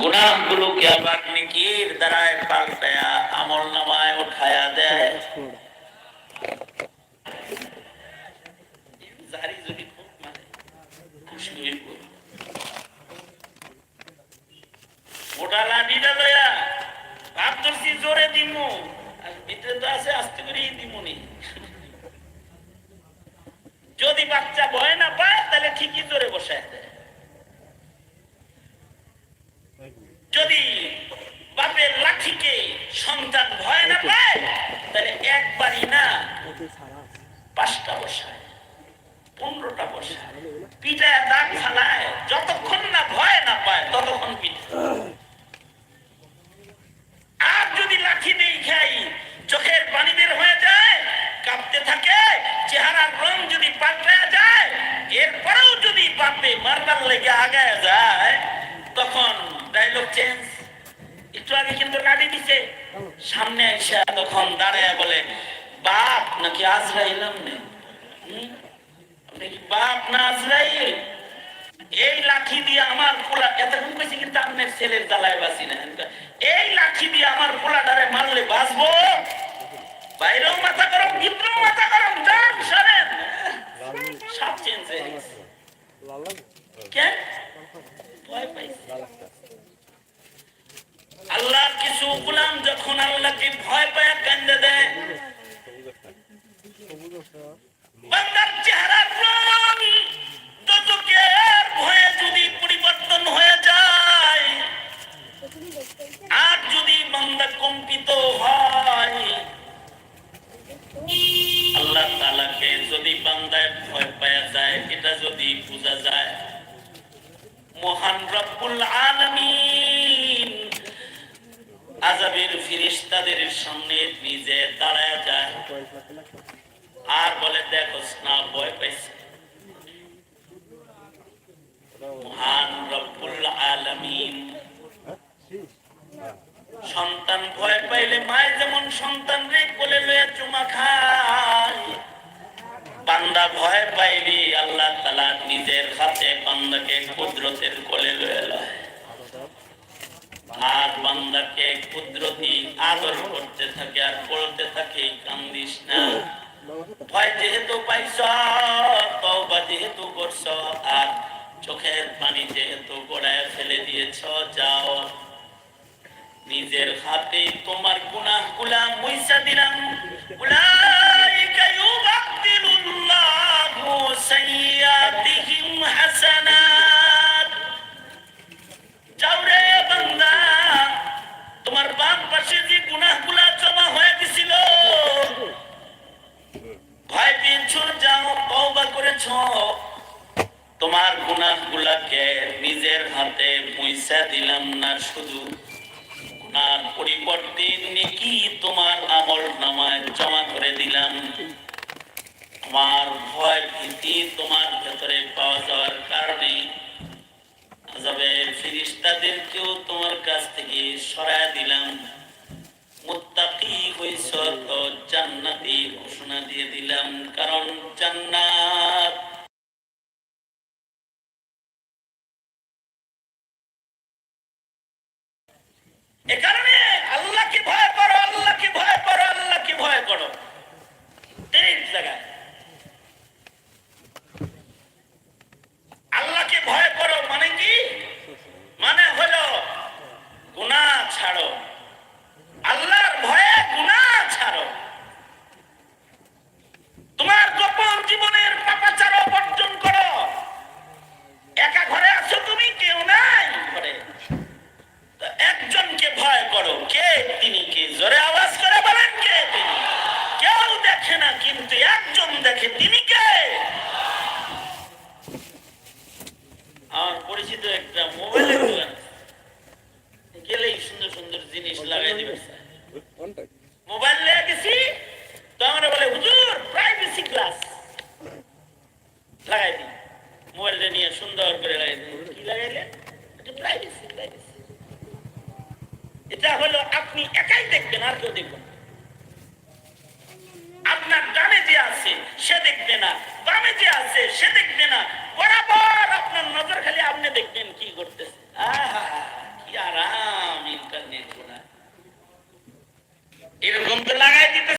গুনাহগুলোকে আবার নেকির দ্বারায় পাল্টায়া আমল নামায় উঠায়া দেয়। মানে জোরে দিমু। আর ভিতরে তো আছে যদি বাচ্চা ভয় না পায়, তাহলে ঠিকই জোরে বসায় দেয় যদি বাপের লাঠিকে সন্তান ভয় না পায় তাহলে একবারই না পাঁচটা বসায় পনেরোটা বসায়। পিঠায় দাগ ফালায় যতক্ষণ না ভয় না পায় ততক্ষণ পিঠা। আর যদি লাঠি নেই খাই চোখের পানি বের হয়ে যায় কাঁপতে থাকে চেহারার রং যদি পাল্টে যায় এরপরেও যদি বাপে মারবার লেগে আগায় যায় ডায়লগ চেঞ্জ একটু আগে কিন্তু লাঠি দিছে। সামনে এসে তখন দাঁড়ায় বলে বাপ নাকি আজরাইল আপনি বাপ না আজরাইল? এই লাঠি দিয়ে আমার পোলা এতক্ষণ কইছি কিন্তু আপনার ছেলের জ্বালায় বাসি না। এই লাঠি দিয়ে আমার পোলাটারে মারলে বাঁচবো? বাইরেও মাথা গরম ভিতরেও মাথা গরম যান সরেন। সব চেঞ্জ হয়ে গেছে। কেন ভয় পাইছে। গোলাম যখন আল্লাহকে ভয় পায়, কান্দে দেয়। বান্দার রং দোজখের ভয়ে যদি পরিবর্তন হয়ে যায়, আর যদি বান্দা কম্পিত হয়, আল্লাহ তালাকে যদি বান্দায় ভয় পাওয়া যায়, এটা যদি বোঝা যায়, মহান রব্বুল আলামিন আজাবের ফিরিস্তাদের সামনে নিজে দাঁড়ায় যায়। আর বলে, দেখো না ভয় পাইছে। মহান রব্বুল আলামিন। সন্তান ভয় পাইলে মায় যেমন সন্তান রে, কোলে লয়ে চুমা খায়। ভয় পাইলি আল্লাহ তালা নিজের হাতে বান্দাকে কুদরতের কোলে লয়ে লয়। আর বান্দাকে কুদরতি আদর করতে থাকে আর থাকে, কান্দিস না। ভয় যেহেতু পাইছ, তওবা যেহেতু করছ, আর চোখের পানি যেহেতু গোড়ায় ফেলে দিয়েছ, যাও। নিজের হাতে তোমার গুনাহগুলা মুইসা দিলাম। উলাইকা তোমার গুনাহ গুলাকে নিজের হাতে মুইসা দিলাম না শুধু। আর পরিবর্তে নেকি তোমার আমল নামায় জমা করে দিলাম। ভয় ভীতি তোমার ভেতরে পাওয়া যাওয়ার কারণে আজাবের ফিরিস্তাদেরকেও তোমার কাছ থেকে সরায় দিলাম। মুত্তাকি হইছ তো জান্নাতি ঘোষণা দিয়ে দিলাম, কারণ জান্নাত এ কারণে আল্লাহকে ভয় করো আল্লাহকে ভয় করো আল্লাহকে ভয় করো তিন জায়গায় আল্লাহকে ভয় করো মানে কি মানে হলো গুনাহ ছাড়ো আল্লাহর ভয়ে গুনাহ ছাড়ো তোমার গোপন জীবনের পাপাচার বর্জন করো একা ঘরে আছো তুমি কেউ নাই ঘরে তো একজনকে ভয় করো কে তিনি কে জোরে আওয়াজ করে বলেন কে তিনি কেউ দেখে না কিন্তু একজন দেখে তিনি কে আমার পরিচিত একটা মোবাইলের দোকান। গেলেই সুন্দর সুন্দর জিনিস লাগাই দিবে। মোবাইল নিয়ে গেছি, তো আমরা বলে, হুজুর প্রাইভেসি ক্লাস লাগাই দিই মোবাইলটা নিয়ে সুন্দর করে লাগাই দিই কি লাগাইলে? প্রাইভেসি প্রাইভেসি এটা হলো আপনি একাই দেখবেন, আর কেউ দেখবেন আপনার ডানে যে আছে, সে দেখবে না। বামে যে আছে, সে দেখবে না।